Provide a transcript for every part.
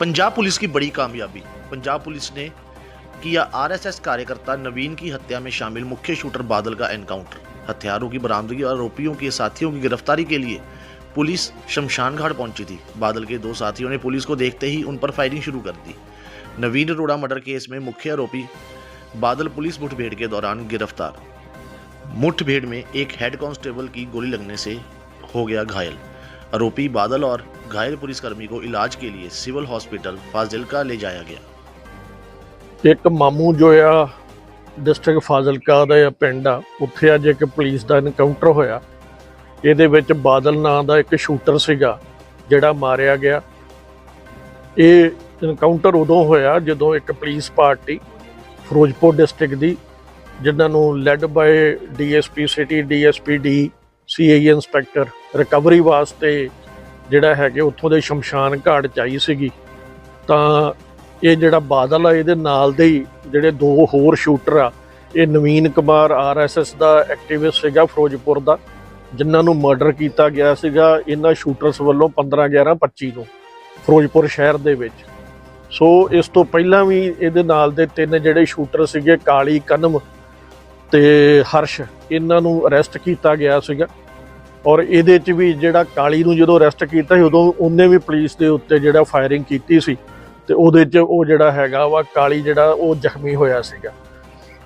Punjab police की बड़ी कामयाबी। पंजाब पुलिस ने किया आरएसएस कार्यकर्ता नवीन की हत्या में शामिल मुख्य शूटर बादल का एनकाउंटर। हथियारों की बरामदगी और आरोपियों के साथियों की गिरफ्तारी के लिए पुलिस शमशान घाट पहुँची थी। बादल के दो साथियों ने पुलिस को देखते ही उन पर फायरिंग शुरू कर दी। नवीन अरोड़ा मर्डर केस में मुख्य आरोपी बादल पुलिस मुठभेड़ के दौरान गिरफ़्तार। मुठभेड़ में एक हेड कांस्टेबल की गोली लगने से हो गया घायल। आरोपी बादल और घायल पुलिसकर्मी को इलाज के लिए सिविल हॉस्पिटल फाजिलका ले जाया गया ਇੱਕ ਮਾਮੂ ਜੋ ਆ ਡਿਸਟ੍ਰਿਕਟ ਫਾਜ਼ਿਲਕਾ ਦਾ ਆ ਪਿੰਡ ਆ ਉੱਥੇ ਅੱਜ ਇੱਕ ਪੁਲਿਸ ਦਾ ਐਨਕਾਊਂਟਰ ਹੋਇਆ ਇਹਦੇ ਵਿੱਚ ਬਾਦਲ ਨਾਂ ਦਾ ਇੱਕ ਸ਼ੂਟਰ ਸੀਗਾ ਜਿਹੜਾ ਮਾਰਿਆ ਗਿਆ ਇਹ ਐਨਕਾਊਂਟਰ ਉਦੋਂ ਹੋਇਆ ਜਦੋਂ ਇੱਕ ਪੁਲਿਸ ਪਾਰਟੀ ਫਿਰੋਜ਼ਪੁਰ ਡਿਸਟ੍ਰਿਕਟ ਦੀ ਜਿਨ੍ਹਾਂ ਨੂੰ led by DSP city DSP D CI inspector recovery ਵਾਸਤੇ ਜਿਹੜਾ ਹੈਗੇ ਉੱਥੋਂ ਦੇ ਸ਼ਮਸ਼ਾਨ ਘਾਟ ਚ ਆਈ ਸੀਗੀ। ਤਾਂ ਇਹ ਜਿਹੜਾ ਬਾਦਲ ਆ, ਇਹਦੇ ਨਾਲ ਦੇ ਹੀ ਜਿਹੜੇ ਦੋ ਹੋਰ ਸ਼ੂਟਰ ਆ, ਇਹ ਨਵੀਨ ਕੁਮਾਰ ਆਰਐਸਐਸ ਦਾ ਐਕਟਿਵਿਸਟ ਸੀਗਾ ਫਿਰੋਜ਼ਪੁਰ ਦਾ, ਜਿਨ੍ਹਾਂ ਨੂੰ ਮਰਡਰ ਕੀਤਾ ਗਿਆ ਸੀਗਾ ਇਹਨਾਂ ਸ਼ੂਟਰਸ ਵੱਲੋਂ 15 11 25 ਨੂੰ ਫਿਰੋਜ਼ਪੁਰ ਸ਼ਹਿਰ ਦੇ ਵਿੱਚ। ਸੋ ਇਸ ਤੋਂ ਪਹਿਲਾਂ ਵੀ ਇਹਦੇ ਨਾਲ ਦੇ ਤਿੰਨ ਜਿਹੜੇ ਸ਼ੂਟਰ ਸੀਗੇ, ਕਾਲੀ, ਕਨਮ ਤੇ ਹਰਸ਼, ਇਹਨਾਂ ਨੂੰ ਅਰੈਸਟ ਕੀਤਾ ਗਿਆ ਸੀਗਾ। ਔਰ ਇਹਦੇ 'ਚ ਵੀ ਜਿਹੜਾ ਕਾਲੀ ਨੂੰ ਜਦੋਂ ਅਰੈਸਟ ਕੀਤਾ ਸੀ, ਉਦੋਂ ਉਹਨੇ ਵੀ ਪੁਲਿਸ ਦੇ ਉੱਤੇ ਜਿਹੜਾ ਫਾਇਰਿੰਗ ਕੀਤੀ ਸੀ। ਤੇ ਉਹਦੇ 'ਚ ਉਹ ਜਿਹੜਾ ਹੈਗਾ ਵਾ, ਕਾਲੀ ਜਿਹੜਾ, ਉਹ ਜ਼ਖਮੀ ਹੋਇਆ ਸੀਗਾ।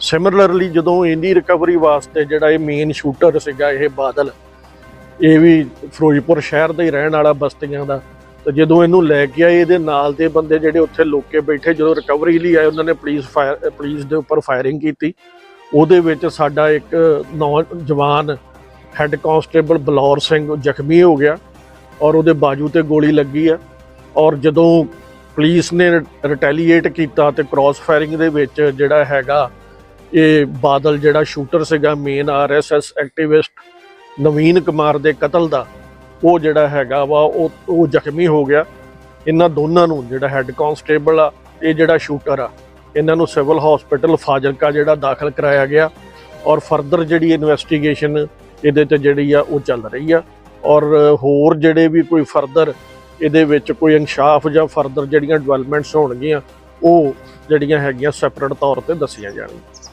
ਸਿਮਿਲਰਲੀ ਜਦੋਂ ਇਹਦੀ ਰਿਕਵਰੀ ਵਾਸਤੇ ਜਿਹੜਾ ਇਹ ਮੇਨ ਸ਼ੂਟਰ ਸੀਗਾ, ਇਹ ਬਾਦਲ, ਇਹ ਵੀ ਫਿਰੋਜ਼ਪੁਰ ਸ਼ਹਿਰ ਦਾ ਹੀ ਰਹਿਣ ਵਾਲਾ ਬਸਤੀਆਂ ਦਾ। ਤੇ ਜਦੋਂ ਇਹਨੂੰ ਲੈ ਕੇ ਆਏ, ਇਹਦੇ ਨਾਲ ਦੇ ਬੰਦੇ ਜਿਹੜੇ ਉੱਥੇ ਲੋਕੇ ਬੈਠੇ, ਜਦੋਂ ਰਿਕਵਰੀ ਲਈ ਆਏ, ਉਹਨਾਂ ਨੇ ਪੁਲਿਸ ਫਾਇਰ ਪੁਲਿਸ ਦੇ ਉੱਪਰ ਫਾਇਰਿੰਗ ਕੀਤੀ। ਉਹਦੇ ਵਿੱਚ ਸਾਡਾ ਇੱਕ ਨੌਜਵਾਨ ਹੈੱਡ ਕਾਂਸਟੇਬਲ ਬਲੌਰ ਸਿੰਘ ਜ਼ਖਮੀ ਹੋ ਗਿਆ ਔਰ ਉਹਦੇ ਬਾਜੂ ਤੇ ਗੋਲੀ ਲੱਗੀ ਆ। ਔਰ ਜਦੋਂ ਪੁਲਿਸ ਨੇ ਰਿਟੈਲੀਏਟ ਕੀਤਾ ਤੇ ਕ੍ਰਾਸ ਫਾਇਰਿੰਗ ਦੇ ਵਿੱਚ ਜਿਹੜਾ ਹੈਗਾ, ਇਹ ਬਾਦਲ ਜਿਹੜਾ ਸ਼ੂਟਰ ਸੀਗਾ main RSS activist Naveen Kumar ਦੇ ਕਤਲ ਦਾ, ਉਹ ਜਿਹੜਾ ਹੈਗਾ ਵਾ, ਉਹ ਉਹ ਜ਼ਖਮੀ ਹੋ ਗਿਆ। ਇਹਨਾਂ ਦੋਨਾਂ ਨੂੰ ਜਿਹੜਾ ਹੈੱਡ ਕਾਂਸਟੇਬਲ ਆ, ਇਹ ਜਿਹੜਾ ਸ਼ੂਟਰ ਆ ਇਹਨਾਂ ਨੂੰ ਸਿਵਲ ਹਸਪੀਟਲ ਫਾਜ਼ਿਲਕਾ ਜਿਹੜਾ ਦਾਖਲ ਕਰਾਇਆ ਗਿਆ ਔਰ ਫਰਦਰ ਜਿਹੜੀ ਇਨਵੈਸਟੀਗੇਸ਼ਨ ਇਹਦੇ ਤੇ ਜਿਹੜੀ ਆ ਉਹ ਚੱਲ ਰਹੀ ਆ। ਔਰ ਹੋਰ ਜਿਹੜੇ ਵੀ ਕੋਈ ਫਰਦਰ ਇਹਦੇ ਵਿੱਚ ਕੋਈ ਇਨਸ਼ਾਫ ਜਾਂ ਫਰਦਰ ਜਿਹੜੀਆਂ ਡਿਵੈਲਪਮੈਂਟਸ ਹੋਣਗੀਆਂ, ਉਹ ਜਿਹੜੀਆਂ ਹੈਗੀਆਂ ਸੈਪਰੇਟ ਤੌਰ ਤੇ ਦੱਸੀਆਂ ਜਾਣਗੀਆਂ।